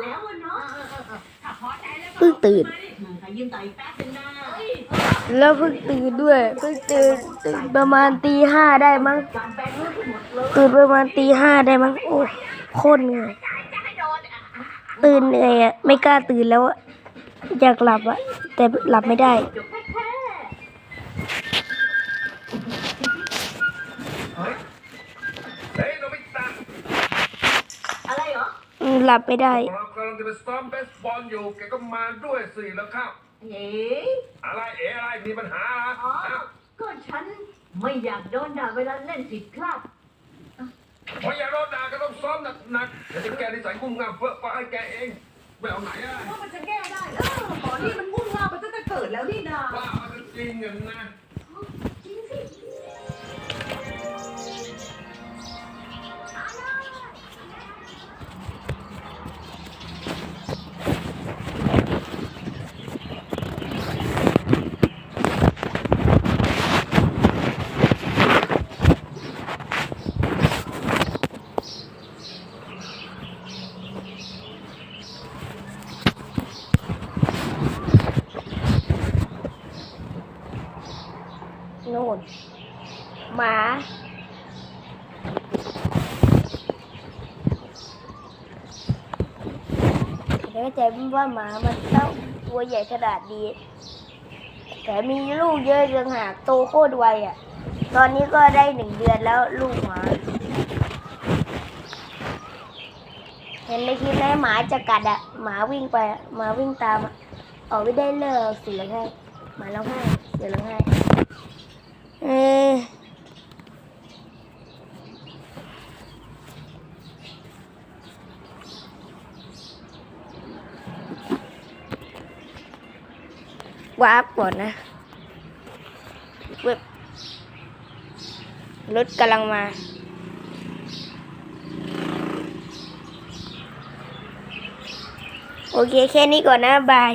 แล้วอะเนาะเพิ่งตื่น ยืมต่ออีกแป๊บนึงนะแล้วเพิ่งตื่นด้วย เพิ่งตื่นตื่นประมาณตีห้าได้มั้ง การแปลงรูปหมดเลยตื่นประมาณตีห้าได้มั้ง โอ้โคตรเหนื่อยตื่นเหนื่อยอะไม่กล้าตื่นแล้วอะอยากหลับอะแต่หลับไม่ได้ จบแท้ หรออืมหลับไม่ได้เรากำลังจะไปซ้อมเบสบอลอยู่แกก็มาด้วยสิแล้วครับ เอ๋อะไรเอ๋อะไรมีปัญหาเหรออ๋ออ้าวก็ฉันไม่อยากโดนด่าเวลาเล่นผิดพลาดพออย่าโดนด่าก็ต้องซ้อมหนักๆเดี๋ยวจะแกนิสัยงุ่มง่ามเพื่อฟ้าให้แกเองไม่เอาไหนอะว่ามันจะแก้ได้เออหมอนี่มันมุ่งงามันตั้งแต่เกิดแล้วนี่นาว่ามันจะจริงอย่างนะ โน่นหมาแต่ก็ใจว่าหมามันเต้าตัวใหญ่ขนาดนี้แต่มีลูกเยอะจังหากโตโคตรไวอะ ตอนนี้ก็ได้หนึ่งเดือนแล้วลูกหมาเห็นในคลิปไหมหมาจะกัดอะหมาวิ่งไปอะหมาวิ่งตามอะออกไม่ได้เลิกเสียงให้หมาร้องไห้เสียงร้องไห้ เออ วาร์ปก่อนนะเว็บรถกำลังมา โอเค แค่นี้ก่อนนะ บาย